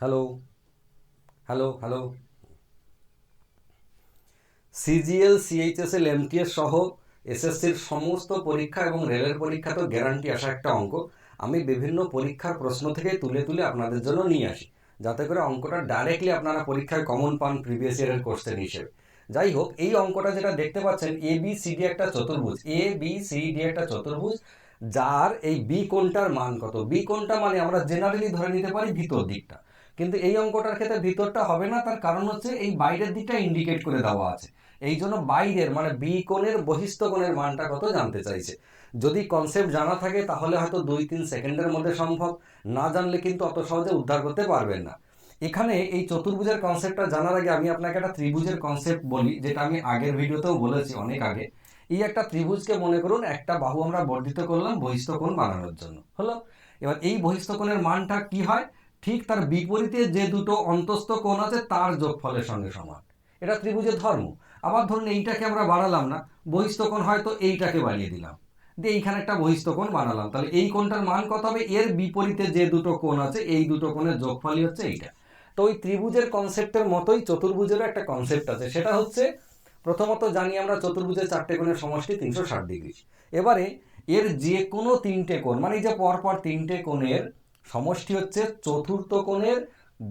Hello hello hello CGL CHSL MTS সহ এসএসসির সমস্ত পরীক্ষা এবং রেলের পরীক্ষা তো গ্যারান্টি আসা একটা অঙ্ক। আমি বিভিন্ন পরীক্ষার প্রশ্ন থেকে তুলে তুলে আপনাদের জন্য নিয়ে আসি। যাতে করে অঙ্কটা ডাইরেক্টলি আপনারা পরীক্ষায় কমন পান প্রিভিয়াস ইয়ারের কোশ্চেন হিসেবে। যাই হোক, এই অঙ্কটা যেটা দেখতে পাচ্ছেন এ বি সি ডি একটা চতুর্ভুজ। এ বি সি ডি একটা চতুর্ভুজ, যার এই বি কোনটার মান কত? বি কোনটা মানে আমরা জেনারেলি ধরে নিতে পারি ভিতর দিকটা। কিন্তু এই অঙ্কটার ক্ষেত্রে ভিতরটা হবে না, তার কারণ হচ্ছে এই বাইরের দিকটা ইন্ডিকেট করে দেওয়া আছে। এই জন্য বাইরের মানে বি কোণের বহিস্থ কোণের মানটা কত জানতে চাইছে? যদি কনসেপ্ট জানা থাকে, তাহলে হয়তো দুই তিন সেকেন্ডের মধ্যে সম্ভব। না জানলে কিন্তু অত সহজে উদ্ধার করতে পারবেন না। এখানে এই চতুর্ভুজের কনসেপ্টটা জানার আগে আমি আপনাকে একটা ত্রিভুজের কনসেপ্ট বলি, যেটা আমি আগের ভিডিওতেও বলেছি অনেক আগে। এই একটা ত্রিভুজকে মনে করুন, একটা বাহু আমরা বর্ধিত করলাম বহিস্থ কোণ বানানোর জন্য। হলো? এবার এই বহিস্থ কোণের মানটা কি হয়? ঠিক তার বিপরীতে যে দুটো অন্তস্থ কোণ আছে তার যোগফলের সঙ্গে সমান। এটা ত্রিভুজের ধর্ম। আবার ধরুন এইটাকে আমরা বাড়ালাম না, বহিস্থ কোণ হয়তো এইটাকে বাড়িয়ে দিলাম। দিয়ে এইখানে একটা বহিস্থ কোণ বানালাম। তাহলে এই কোণটার মান কত হবে? এর বিপরীতে যে দুটো কোণ আছে, এই দুটো কোণের যোগফলই হচ্ছে এইটা। তো ওই ত্রিভুজের কনসেপ্টের মতোই চতুর্ভুজেরও একটা কনসেপ্ট আছে। সেটা হচ্ছে, প্রথমত জানি আমরা চতুর্ভুজের চারটে কোণের সমষ্টি তিনশো ষাট ডিগ্রি। এবারে এর যে কোনো তিনটে কোণ মানে এই যে পরপর তিনটে কোণের সমষ্টি হচ্ছে চতুর্থ কোণের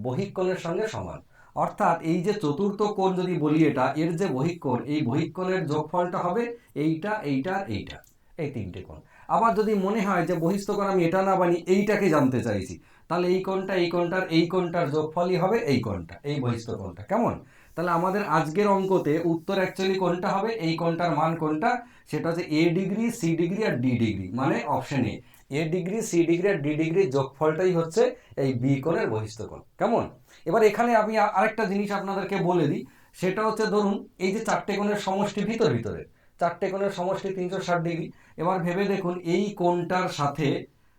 বহিকোণের সঙ্গে সমান। অর্থাৎ এই যে চতুর্থ কোণ যদি বলি এটা, এর যে বহিকোণ, এই বহিকোণের যোগফলটা হবে এইটা এইটা এইটা। এই তিনটে কোণ। আবার যদি মনে হয় যে বহিস্থ কোণ আমি এটা না বানি, এইটাকে জানতে চাইছি, তাহলে এই কোণটা, এই কোণটার এই কোণটার যোগফলই হবে এই কোণটা, এই বহিস্থ কোণটা। কেমন? তাহলে আমাদের আজকের অঙ্কতে উত্তর অ্যাকচুয়ালি কোনটা হবে, এই কোণটার মান কোনটা সেটা হচ্ছে এ ডিগ্রি সি ডিগ্রি, আর ডি ডিগ্রি মানে option A A degree C degree R D ডিগ্রির যোগফলটাই হচ্ছে এই বি কোণের বহিস্থ কোণ। কেমন? এবার এখানে আমি আরেকটা জিনিস আপনাদেরকে বলে দিই, সেটা হচ্ছে ধরুন, এই যে চারটে কোণের সমষ্টি ভিতর ভিতরে, চারটে কোণের সমষ্টি তিনশো ষাট ডিগ্রি, এবার ভেবে দেখুন, এই কোণটার সাথে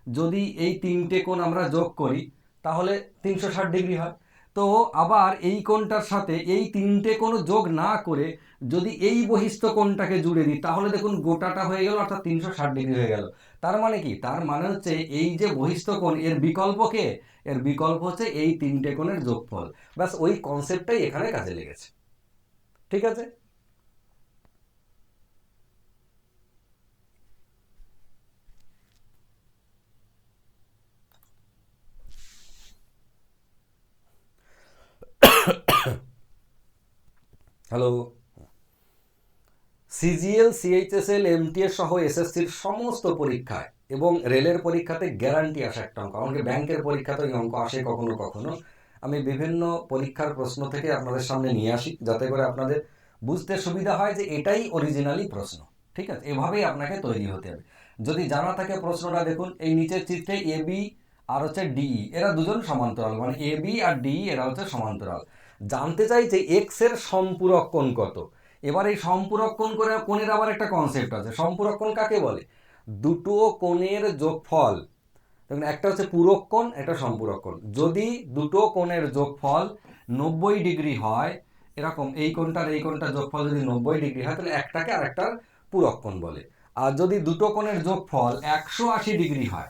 যদি এই তিনটে কোণ আমরা যোগ করি, তাহলে তিনশো ষাট ডিগ্রি হয়। তো আবার এই কোণটার সাথে এই তিনটে কোনো যোগ না করে যদি এই বহিস্থ কোণটাকে জুড়ে দিই, তাহলে দেখুন গোটাটা হয়ে গেল, অর্থাৎ তিনশো ষাট ডিগ্রি হয়ে গেল। তার মানে কি? তার মানে হচ্ছে এই যে বহিস্থ কোণ এর বিকল্প কে? এর বিকল্প হচ্ছে এই তিনটে কোণের যোগফল। ব্যাস, ওই কনসেপ্টটাই এখানে কাজে লেগেছে। ঠিক আছে? হ্যালো সিজিএল, সিএইচএসএল, এমটিএস সহ এসএসসির সমস্ত পরীক্ষায় এবং রেলের পরীক্ষাতে গ্যারান্টি আসে একটা অঙ্ক। আমাকে ব্যাংকের পরীক্ষাতে ওই অঙ্ক আসে কখনো কখনো। আমি বিভিন্ন পরীক্ষার প্রশ্ন থেকে আপনাদের সামনে নিয়ে আসি, যাতে করে আপনাদের বুঝতে সুবিধা হয় যে এটাই অরিজিনালি প্রশ্ন। ঠিক আছে? এভাবেই আপনাকে তৈরি হতে হবে। যদি জানা থাকে প্রশ্নটা, দেখুন, এই নিচের চিত্রে এ বি আর হচ্ছে ডিই এরা দুজন সমান্তরাল। মানে এ বি আর ডিই এরা হচ্ছে সমান্তরাল। জানতে চাই যে এক্সের সম্পূরক কোন কত? এবার এই সম্পূরক কোণ করে কোণের আবার একটা কনসেপ্ট আছে। সম্পূরক কোণ কাকে বলে? দুটো কোণের যোগফল। দেখুন, একটা হচ্ছে পূরক কোণ, একটা সম্পূরক্ষণ যদি দুটো কোণের যোগফল নব্বই ডিগ্রি হয়, এরকম এই কোণটার এই কোণটার যোগফল যদি নব্বই ডিগ্রি হয়, তাহলে একটাকে আর একটার পূরক কোণ বলে। আর যদি দুটো কোণের যোগফল একশো আশি ডিগ্রি হয়,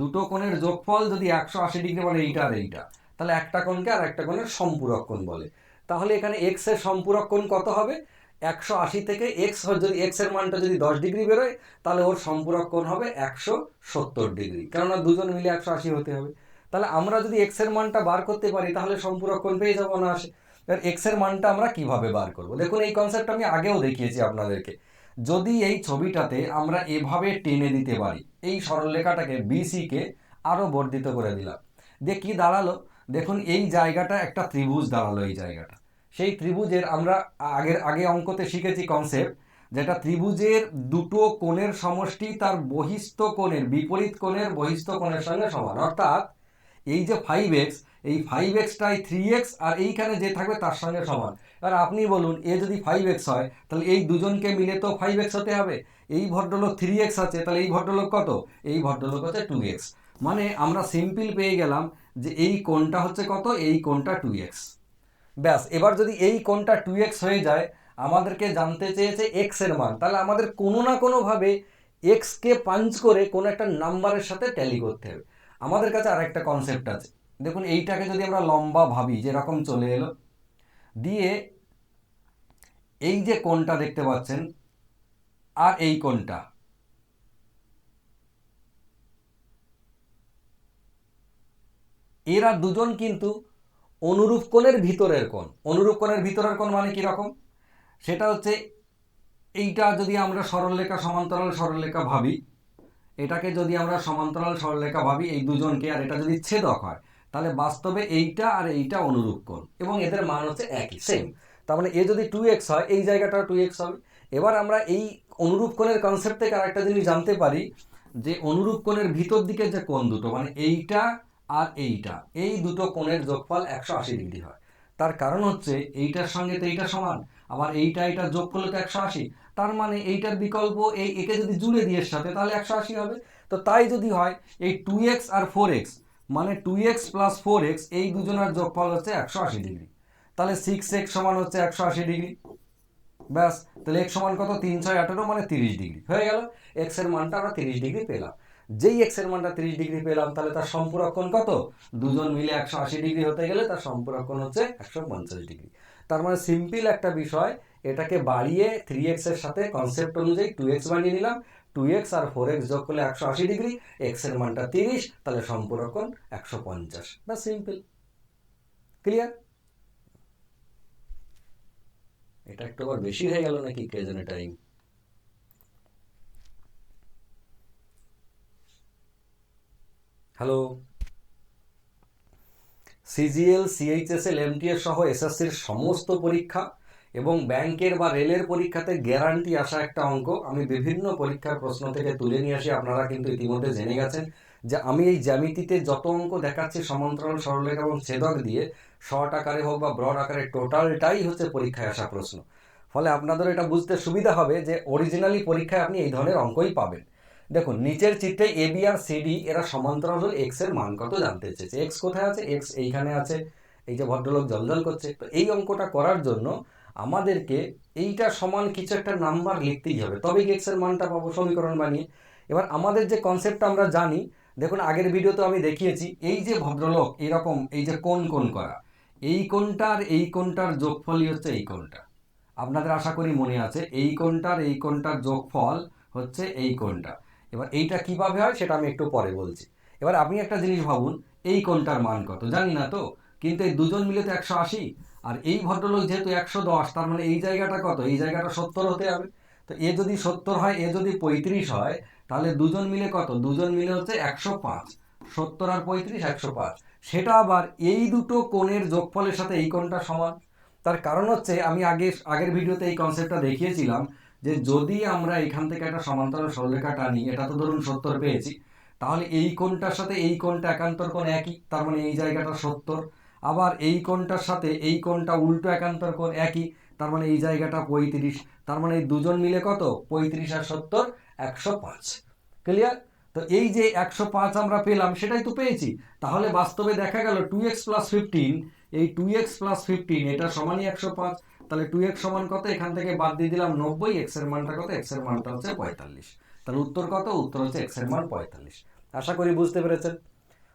দুটো কোণের যোগফল যদি একশো আশি ডিগ্রি মানে এইটা আর এইটা, তাহলে একটা কোণকে আর একটা কোণের সম্পূরক্ষণ বলে। তাহলে এখানে এক্সের সম্পূরক্ষণ কত হবে? একশো আশি থেকে এক্স যদি এক্সের মানটা যদি দশ ডিগ্রি বেরোয়, তাহলে ওর সম্পূরক কোণ হবে একশো সত্তর ডিগ্রি। কেননা দুজন মিলে একশো আশি হতে হবে। তাহলে আমরা যদি এক্সের মানটা বার করতে পারি, তাহলে সম্পূরক কোণ পেয়ে যাব না আসে। এবার এক্সের মানটা আমরা কীভাবে বার করব? দেখুন, এই কনসেপ্ট আমি আগেও দেখিয়েছি আপনাদেরকে। যদি এই ছবিটাতে আমরা এভাবে টেনে দিতে পারি, এই সরলরেখাটাকে বিসিকে আরও বর্ধিত করে দিলাম। দিয়ে কি দাঁড়াল? দেখুন, এই জায়গাটা একটা ত্রিভুজ দাঁড়াল এই জায়গাটা। সেই ত্রিভুজের আমরা আগের, আগে অঙ্কতে শিখেছি কনসেপ্ট যেটা ত্রিভুজের দুটো কোণের সমষ্টি তার বহিস্থ কোণের, বিপরীত কোণের বহিস্থ কোণের সঙ্গে সমান। অর্থাৎ এই যে ফাইভ এক্স এই ফাইভ এক্সটাই থ্রি এক্স আর এইখানে যে থাকবে তার সঙ্গে সমান। এবার আপনি বলুন, এ যদি ফাইভ এক্স হয়, তাহলে এই দুজনকে মিলে তো ফাইভ এক্স হতে হবে। এই ভদ্রলোক থ্রি এক্স আছে, তাহলে এই ভদ্রলোক কত? এই ভদ্রলোক হচ্ছে টু এক্স মানে আমরা সিম্পল পেয়ে গেলাম যে এই কোণটা হচ্ছে কত? এই কোণটা টু এক্স ব্যাস, এবার যদি এই কোণটা টু এক্স হয়ে যায়, আমাদেরকে জানতে চেয়েছে এক্সের মান, তাহলে আমাদের কোনো না কোনোভাবে এক্সকে পাঞ্চ করে কোনো একটা নাম্বারের সাথে ট্যালি করতে হবে। আমাদের কাছে আর একটা কনসেপ্ট আছে। দেখুন, এইটাকে যদি আমরা লম্বা ভাবি, যেরকম চলে এলো, দিয়ে এই যে কোণটা দেখতে পাচ্ছেন, আর এই কোণটা, এরা দুজন কিন্তু অনুরূপ কোণের ভিতরের কোণ। অনুরূপ কোণের ভিতরের কোণ মানে কীরকম সেটা হচ্ছে এইটা যদি আমরা সরলরেখা, সমান্তরাল সরলরেখা ভাবি, এটাকে যদি আমরা সমান্তরাল সরলরেখা ভাবি, এই দুজনকে, আর এটা যদি ছেদক হয়, তাহলে বাস্তবে এইটা আর এইটা অনুরূপ কোণ এবং এদের মান হচ্ছে একই সেম তার মানে এ যদি টু এক্স হয়, এই জায়গাটা টু এক্স হবে। এবার আমরা এই অনুরূপ কোণের কনসেপ্ট থেকে আরেকটা জিনিস জানতে পারি, যে অনুরূপ কোণের ভিতর দিকে যে কোণ দুটো মানে এইটা আর এইটা। এই দুটো কোণের যোগফল একশো আশি ডিগ্রি হয়। তার কারণ হচ্ছে এইটার সঙ্গে তো এইটা সমান। আবার এইটা এটা যোগ করলে তো একশো আশি। তার মানে এইটার বিকল্প এই একে যদি জুড়ে দিয়ে এর সাথে, তাহলে একশো আশি হবে। তো তাই যদি হয়, এই টু এক্স আর ফোর এক্স মানে two X plus four X এই দুজনের যোগফল হচ্ছে একশো আশি ডিগ্রি। তাহলে সিক্স এক্স সমান হচ্ছে একশো আশি ডিগ্রি। ব্যাস, তাহলে এক্স সমান কত? তিন ছয় আঠেরো মানে তিরিশ ডিগ্রি। হয়ে গেল। এক্সের মানটা আমরা তিরিশ ডিগ্রি পেলাম। যেই এক্সের মানটা তিরিশ ডিগ্রি পেলাম, তাহলে তার সম্পূরক কোণ কত? দুজন মিলে একশো আশি ডিগ্রি হতে গেলে তার সম্পূরক কোণ হচ্ছে একশো পঞ্চাশ ডিগ্রি। তার মানে সিম্পল একটা বিষয়, এটাকে বাড়িয়ে থ্রি এক্সের সাথে কনসেপ্ট অনুযায়ী টু এক্স বানিয়ে নিলাম। টু এক্স আর ফোর এক্স যোগ করলে একশো আশি ডিগ্রি এক্সের মানটা তিরিশ, তাহলে সম্পূরক কোণ একশো পঞ্চাশ। বা সিম্পল। ক্লিয়ার এটা একটু আবার বেশি হয়ে গেল নাকি? কে জানে time hello. CGL, CHSL, MTS সহ এসএসসির সমস্ত পরীক্ষা এবং ব্যাংকের বা রেলের পরীক্ষাতে গ্যারান্টি আসা একটা অঙ্ক। আমি বিভিন্ন পরীক্ষার প্রশ্ন থেকে তুলে নিয়ে আসি, আপনারা কিন্তু ইতিমধ্যে জেনে গেছেন যে আমি এই জ্যামিতিতে যত অঙ্ক দেখাচ্ছি সমান্তরাল, সরলরেখা এবং ছেদক দিয়ে, শর্ট আকারে হোক বা ব্রড আকারে টোটালটাই হচ্ছে পরীক্ষায় আসা প্রশ্ন। ফলে আপনাদের এটা বুঝতে সুবিধা হবে যে অরিজিনালি পরীক্ষায় আপনি এই ধরনের অঙ্কই পাবেন। দেখুন, নিচের চিত্রে এ বি আর সিডি এরা সমান্তরাল এক্সের মান কত জানতে চেয়েছে? এক্স কোথায় আছে? এক্স এইখানে আছে। এই যে ভদ্রলোক জলজল করছে। তো এই অঙ্কটা করার জন্য আমাদেরকে এইটা সমান কিছু একটা নাম্বার লিখতেই হবে। তবেই এক্সের মানটা পাবো, সমীকরণ বানিয়ে। এবার আমাদের যে কনসেপ্টটা আমরা জানি, দেখুন, আগের ভিডিওতে আমি দেখিয়েছি, এই যে ভদ্রলোক এরকম, এই যে কোন কোন করা, এই কোনটার এই কোনটার যোগফলই হচ্ছে এই কোনটা আপনাদের আশা করি মনে আছে, এই কোনটার এই কোনটার যোগফল হচ্ছে এই কোনটা এবার এইটা কীভাবে হয় সেটা আমি একটু পরে বলছি। এবার আপনি একটা জিনিস ভাবুন, এই কোনটার মান কত? জানি না তো। কিন্তু এই দুজন মিলে তো একশো আশি। আর এই ভদ্রলোক যেহেতু একশো দশ, তার মানে এই জায়গাটা কত? এই জায়গাটা সত্তর হতে হবে। তো এ যদি সত্তর হয়, এ যদি পঁয়ত্রিশ হয়, তাহলে দুজন মিলে কত? দুজন মিলে হচ্ছে একশো পাঁচ। সত্তর আর পঁয়ত্রিশ, একশো পাঁচ। সেটা আবার এই দুটো কোণের যোগফলের সাথে এই কোণটা সমান। তার কারণ হচ্ছে, আমি আগে, আগের ভিডিওতে এই কনসেপ্টটা দেখিয়েছিলাম যে যদি আমরা এখান থেকে একটা সমান্তরাল সরলরেখা টানি এটা তো ধরুন সত্তর পেয়েছি তাহলে এই কোণটার সাথে এই কোণটা একান্তর কোণ একই তার মানে এই জায়গাটা সত্তর। আবার এই কোণটার সাথে এই কোণটা উল্টো একান্তর কোণ একই তার মানে এই জায়গাটা পঁয়ত্রিশ তার মানে এই দুজন মিলে কত? পঁয়ত্রিশ আর সত্তর একশো পাঁচ। ক্লিয়ার তো এই যে একশো পাঁচ আমরা পেলাম সেটাই তো পেয়েছি। তাহলে বাস্তবে দেখা গেল টু এক্স প্লাস ফিফটিন এই টু এক্স প্লাস ফিফটিন এটা সমানই একশো পাঁচ। তাহলে টু এক্স সমান কত? এখান থেকে বাদ দিয়ে দিলাম নব্বই এক্সের মানটা কত? এক্সের মানটা হচ্ছে পঁয়তাল্লিশ। তাহলে উত্তর কত? উত্তর হচ্ছে এক্সের মান পঁয়তাল্লিশ। আশা করি বুঝতে পেরেছেন।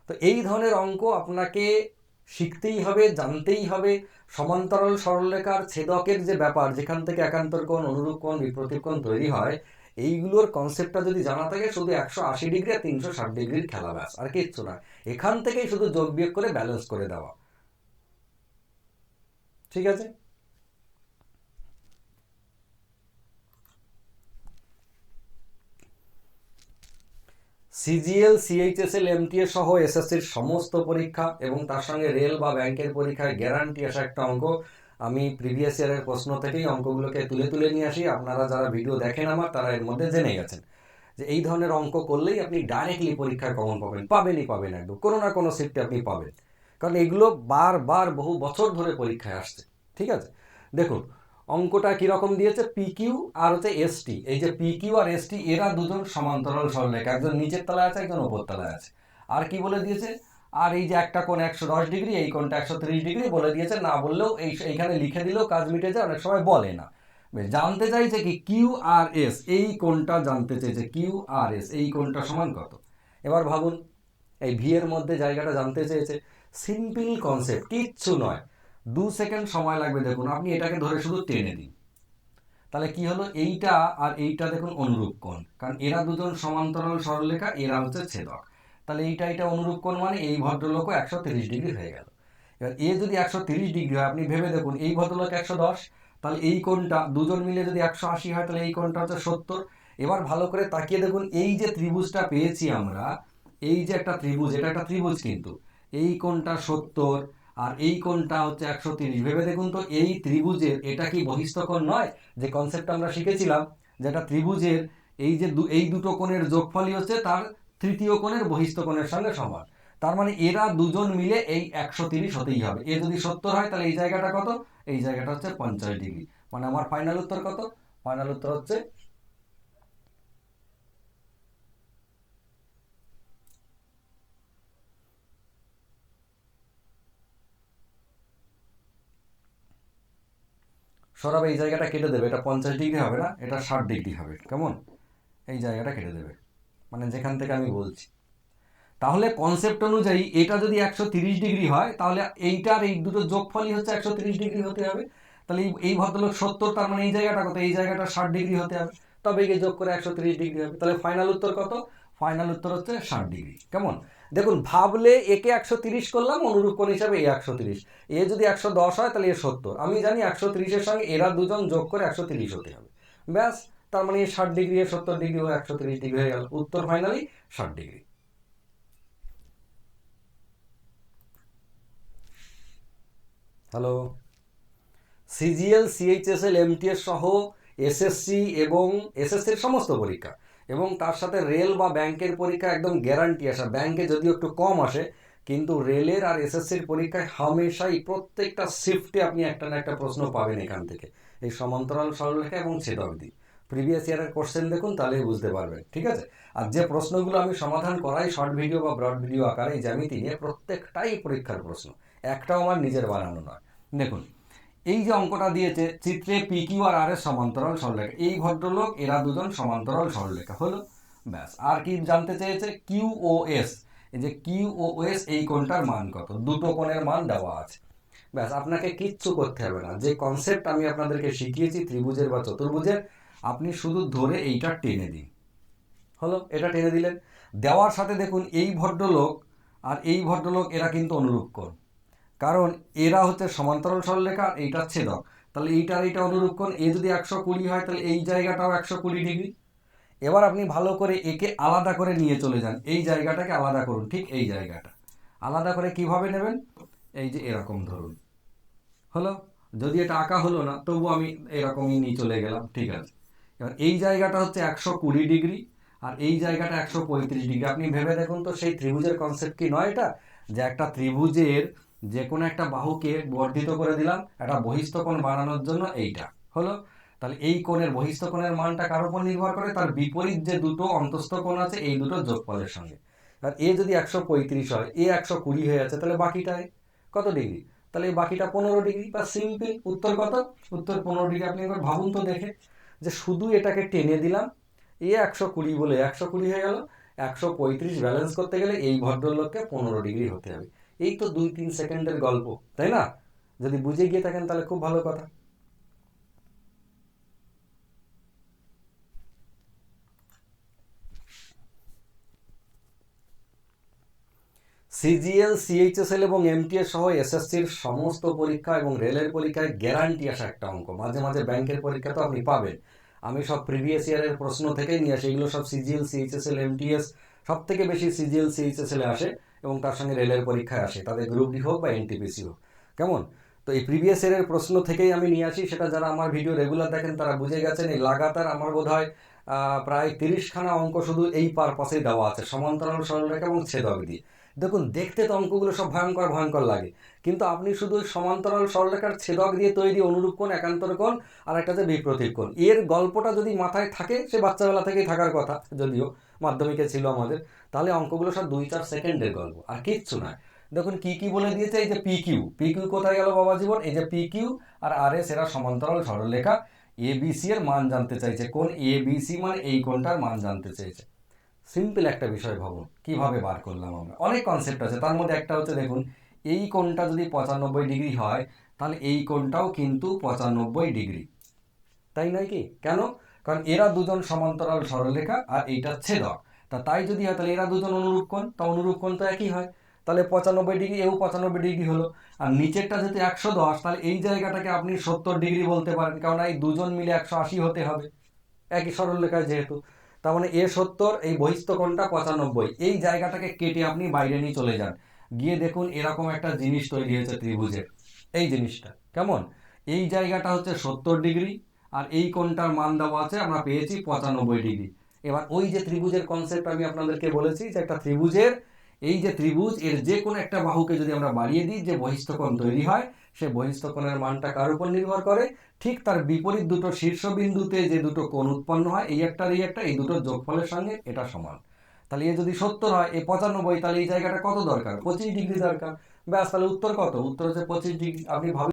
তো এই ধরনের অঙ্ক আপনাকে শিখতেই হবে, জানতেই হবে। সমান্তরাল সরলরেখার ছেদকের যে ব্যাপার, যেখান থেকে একান্তর কোণ, অনুরূপ কোণ বিপ্রতীপ কোণ তৈরি হয়, এইগুলোর কনসেপ্টটা যদি জানা থাকে, শুধু একশো আশি ডিগ্রি আর তিনশো ষাট ডিগ্রির খেলা ব্যাস, আর কিচ্ছু না। এখান থেকেই শুধু যোগ বিয়োগ করে ব্যালেন্স করে দেওয়া। ঠিক আছে? সিজিএল, সিএইচএসএল এমটিএস সহ এসএসসির সমস্ত পরীক্ষা এবং তার সঙ্গে রেল বা ব্যাংকের পরীক্ষায় গ্যারান্টি আসা একটা অঙ্ক আমি প্রিভিয়াস ইয়ারের প্রশ্ন থেকেই অঙ্কগুলোকে তুলে তুলে নিয়ে আসি। আপনারা যারা ভিডিও দেখেন আমার, তারা এর মধ্যে জেনে গেছেন যে এই ধরনের অঙ্ক করলেই আপনি ডাইরেক্টলি পরীক্ষায় কমন পাবেন, পাবেনই পাবেন একদম। কোনো না কোনো সিটে আপনি পাবেন। কারণ এগুলো বারবার বহু বছর ধরে পরীক্ষায় আসছে। ঠিক আছে? দেখুন অঙ্কটা কীরকম দিয়েছে? পিকিউ আর হচ্ছে এসটি এই যে পিকিউ আর এসটি এরা দুজন সমান্তরাল সরলরেখা একজন নিচের তলায় আছে, একজন ওপর তলায় আছে। আর কি বলে দিয়েছে? আর এই যে একটা কোণ একশো দশ ডিগ্রি, এই কোণটা একশো তিরিশ ডিগ্রি বলে দিয়েছে। না বললেও এই এইখানে লিখে দিলেও কাজ মিটে যায়, অনেক সময় বলে না। জানতে চাইছে কি কিউ আর এস এই কোণটা জানতে চেয়েছে কিউ আর এস এই কোণটা সমান কত? এবার ভাবুন, এই ভি এর মধ্যে জায়গাটা জানতে চেয়েছে। সিম্পল কনসেপ্ট কিচ্ছু নয়। দু সেকেন্ড সময় লাগবে দেখুন, আপনি এটাকে ধরে শুধু টেনে দিন। তাহলে কি হলো? এইটা আর এইটা দেখুন অনুরূপ কোণ, কারণ এরা দুজন সমান্তরাল সরলরেখা, এরা হচ্ছে ছেদক। তাহলে এইটা এটা অনুরূপ কোণ মানে এই ভদ্রলোকও একশো তিরিশ ডিগ্রি হয়ে গেল। এবার এ যদি একশো তিরিশ ডিগ্রি হয়, আপনি ভেবে দেখুন, এই ভদ্রলোক একশো দশ, তাহলে এই কোণটা, দুজন মিলে যদি একশো আশি হয়, তাহলে এই কোণটা হচ্ছে সত্তর। এবার ভালো করে তাকিয়ে দেখুন, এই যে ত্রিভুজটা পেয়েছি আমরা, এই যে একটা ত্রিভুজ, এটা একটা ত্রিভুজ কিন্তু, এই কোণটা সত্তর আর এই কোণটা হচ্ছে একশো তিরিশ। ভেবে দেখুন তো, এই ত্রিভুজের এটা কি বহিস্থ কোণ নয়? যে কনসেপ্ট আমরা শিখেছিলাম যেটা ত্রিভুজের এই যে এই দুটো কোণের যোগফলই হচ্ছে তার তৃতীয় কোণের বহিস্থ কোণের সঙ্গে সমান। তার মানে এরা দুজন মিলে এই একশো তিরিশ হতেই হবে। এ যদি সত্তর হয়, তাহলে এই জায়গাটা কত? এই জায়গাটা হচ্ছে পঞ্চাশ ডিগ্রি। মানে আমার ফাইনাল উত্তর কত? ফাইনাল উত্তর হচ্ছে সরাবে, এই জায়গাটা কেটে দেবে। এটা পঞ্চাশ ডিগ্রি হবে না, এটা ষাট ডিগ্রি হবে। কেমন? এই জায়গাটা কেটে দেবে। মানে যেখান থেকে আমি বলছি। তাহলে কনসেপ্ট অনুযায়ী এটা যদি একশো তিরিশ ডিগ্রি হয়, তাহলে এইটার এই দুটো যোগফলই হচ্ছে একশো তিরিশ ডিগ্রি হতে হবে। তাহলে এই- ভদ্রলোক সত্তর, তার মানে এই জায়গাটা কত? এই জায়গাটা ষাট ডিগ্রি হতে হবে। তবে একে যোগ করে একশো তিরিশ ডিগ্রি হবে। তাহলে ফাইনাল উত্তর কত? ফাইনাল উত্তর হচ্ছে ষাট ডিগ্রি কেমন? দেখুন, ভাবলে একে একশো তিরিশ করলাম অনুরূপ কোণ হিসাবে এ একশো তিরিশ। এ যদি একশো দশ হয়, তাহলে এ সত্তর। আমি জানি একশো তিরিশের সঙ্গে এরা দুজন যোগ করে একশো তিরিশ হতে হবে। ব্যাস, তার মানে ষাট ডিগ্রি সত্তর ডিগ্রি ও একশো তিরিশ ডিগ্রি হয়ে গেল। উত্তর ফাইনালি ষাট degree hello CGL CHSL MTS সহ এসএসসি এবং এসএসসির সমস্ত পরীক্ষা। এবং তার সাথে রেল বা ব্যাংকের পরীক্ষা একদম গ্যারান্টি আসা। ব্যাংকে যদিও একটু কম আসে, কিন্তু রেলের আর এসএসসির পরীক্ষায় হামেশাই প্রত্যেকটা শিফটে আপনি একটা না একটা প্রশ্ন পাবেন এখান থেকে। এই সমান্তরাল সরলরেখা এবং ছেদক দিক প্রিভিয়াস ইয়ারের কোশ্চেন দেখুন, তাহলেই বুঝতে পারবেন, ঠিক আছে? আর যে প্রশ্নগুলো আমি সমাধান করাই শর্ট ভিডিও বা ব্রড ভিডিও আকারে জ্যামিতি নিয়ে প্রত্যেকটাই পরীক্ষার প্রশ্ন। একটাও আমার নিজের বানানো নয়। দেখুন এই যে অঙ্কটা দিয়েছে, চিত্রে পি কিউ আর আর এর সমান্তরাল সরলরেখা। এই ভদ্রলোক, এরা দুজন সমান্তরাল সরলরেখা, হলো? ব্যাস। আর কি জানতে চেয়েছে? কিউ ও এস এই যে কিউ ও এস এই কোণটার মান কত? দুটো কোণের মান দেওয়া আছে। ব্যাস, আপনাকে কিচ্ছু করতে হবে না। যে কনসেপ্ট আমি আপনাদেরকে শিখিয়েছি, ত্রিভুজের বা চতুর্ভুজের, আপনি শুধু ধরে এইটা টেনে দিন। হলো? এটা টেনে দিলেন। দেওয়ার সাথে দেখুন, এই ভদ্রলোক আর এই ভদ্রলোক, এরা কিন্তু অনুরূপ কোণ। কারণ এরা হচ্ছে সমান্তরাল সরলরেখা আর এইটা ছেদক। তাহলে এইটার এইটা অনুরূপ কোণ, এ যদি একশো কুড়ি হয়, তাহলে এই জায়গাটাও একশো কুড়ি ডিগ্রি। এবার আপনি ভালো করে একে আলাদা করে নিয়ে চলে যান। এই জায়গাটাকে আলাদা করুন, ঠিক এই জায়গাটা। আলাদা করে কীভাবে নেবেন? এই যে এরকম ধরুন। হলো? যদি এটা আঁকা হলো না, তবু আমি এরকমই নিয়ে চলে গেলাম, ঠিক আছে। এবার এই জায়গাটা হচ্ছে একশো কুড়ি ডিগ্রি, আর এই জায়গাটা একশো পঁয়ত্রিশ ডিগ্রি। আপনি ভেবে দেখুন তো, সেই ত্রিভুজের কনসেপ্ট কি নয় এটা? যে একটা ত্রিভুজের যে কোনো একটা বাহুকে বর্ধিত করে দিলাম, একটা বহিস্থ কোণ বানানোর জন্য এইটা। হলো? তাহলে এই কোণের বহিস্থ কোণের মানটা কার উপর নির্ভর করে? তার বিপরীত যে দুটো অন্তস্থ কোণ আছে, এই দুটো যোগফলের সঙ্গে। আর এ যদি একশো পঁয়ত্রিশ হয়, এ একশো কুড়ি হয়ে আছে, তাহলে বাকিটায় কত ডিগ্রি? তাহলে এই বাকিটা পনেরো ডিগ্রি। বা সিম্পল, উত্তর কত? উত্তর পনেরো ডিগ্রি। আপনি একবার ভাবুন তো দেখে যে শুধু এটাকে টেনে দিলাম, এ একশো কুড়ি বলে একশো কুড়ি হয়ে গেল, একশো পঁয়ত্রিশ ব্যালেন্স করতে গেলে এই ভদ্রলোককে পনেরো ডিগ্রি হতে হবে। এই তো দুই তিন সেকেন্ডের গল্প, তাই না? যদি বুঝে গিয়ে থাকেন তাহলে খুব ভালো কথা। সিজিএল সিএইচএসএল এবং এমটিএস সহ এসএসসির সমস্ত পরীক্ষা এবং রেলের পরীক্ষায় গ্যারান্টি আসা একটা অঙ্ক। মাঝে মাঝে ব্যাংকের পরীক্ষা তো আপনি পাবেন। আমি সব প্রিভিয়াস ইয়ারের প্রশ্ন থেকেই নিয়ে আসি। এগুলো সব সিজিএল সিএইচএসএল এমটিএস সব থেকে বেশি সিজিএল সিএইচএসএল আসে এবং তার সঙ্গে রেলের পরীক্ষায় আসে, তাদের গ্রুপ ডি হোক বা এনটিপিসি হোক। কেমন? তো এই প্রিভিয়াস ইয়ারের প্রশ্ন থেকেই আমি নিয়ে আসি, সেটা যারা আমার ভিডিও রেগুলার দেখেন তারা বুঝে গেছেন, এই লাগাতার আমার বোধ হয় প্রায় তিরিশখানা অঙ্ক শুধু এই পারপাসেই দেওয়া আছে, সমান্তরাল সরলরেখা এবং দিয়ে দেখুন, দেখতে তো অঙ্কগুলো সব ভয়ঙ্কর ভয়ঙ্কর লাগে। কিন্তু আপনি শুধু সমান্তরাল সরলরেখার ছেদক দিয়ে তৈরি অনুরূপ কোণ, একান্তর কোণ আর একটা যে বিপ্রতীক কোণ। এর গল্পটা যদি মাথায় থাকে, সে বাচ্চাবেলা থেকেই থাকার কথা, যদিও মাধ্যমিকে ছিল আমাদের, তাহলে অঙ্কগুলো সব দুই চার সেকেন্ডের গল্প, আর কিচ্ছু নয়। দেখুন কি কি বলে দিয়েছে, এই যে পি কিউ পি কিউ কোথায় গেল বাবা জীবন? এই যে পি কিউ আর আর এস এরা সমান্তরাল সরলরেখা এ এর মান জানতে চাইছে কোন এ বি সি মানে এই কোনটার মান জানতে চাইছে। সিম্পল একটা বিষয় ভাবুন, কীভাবে বার করলাম আমরা? অনেক কনসেপ্ট আছে, তার মধ্যে একটা হচ্ছে দেখুন এই কোণটা যদি পঁচানব্বই ডিগ্রি হয়, তাহলে এই কোণটাও কিন্তু পঁচানব্বই ডিগ্রি। তাই নয় কি? কেন? কারণ এরা দুজন সমান্তরাল সরলরেখা আর এইটা ছেদক। তা তাই যদি হয়, তাহলে এরা দুজন অনুরূপ কোণ, তা অনুরূপ কোণ তো একই হয়। তাহলে পঁচানব্বই ডিগ্রি, এও পঁচানব্বই ডিগ্রি হলো। আর নিচেরটা যেহেতু একশো দশ, তাহলে এই জায়গাটাকে আপনি সত্তর ডিগ্রি বলতে পারেন কারণ এই দুজন মিলে একশো আশি হতে হবে, একই সরলরেখায় যেহেতু। তার মানে এ সত্তর, এই বহিস্থ কোণটা পঁচানব্বই, এই জায়গাটাকে কেটে আপনি বাইরে নিয়ে চলে যান। গিয়ে দেখুন এরকম একটা জিনিস তৈরি হয়েছে ত্রিভুজের। এই জিনিসটা, কেমন? এই জায়গাটা হচ্ছে সত্তর ডিগ্রি, আর এই কোণটার মান দেওয়া আছে, আমরা পেয়েছি পঁচানব্বই ডিগ্রি। এবার ওই যে ত্রিভুজের কনসেপ্ট আমি আপনাদেরকে বলেছি, যে একটা ত্রিভুজের, এই যে ত্রিভুজ, এর যে কোনো একটা বাহুকে যদি আমরা বাড়িয়ে দিই, যে বহিস্থ কোণ তৈরি হয়, সে বহিস্থ কোণের মানটা কার উপর নির্ভর করে? ঠিক তার বিপরীত দুটো শীর্ষবিন্দুতে যে দুটো কোণ উৎপন্ন হয়, এই একটা এই একটা, এই দুটোর যোগফলের সঙ্গে এটা সমান। তাহলে এ যদি সত্তর হয়, এ পঁচানব্বই, তাহলে এই জায়গাটা কত দরকার? পঁচিশ ডিগ্রি দরকার। ব্যাস, তাহলে উত্তর কত? উত্তর হচ্ছে পঁচিশ ডিগ্রি আপনি ভাবেন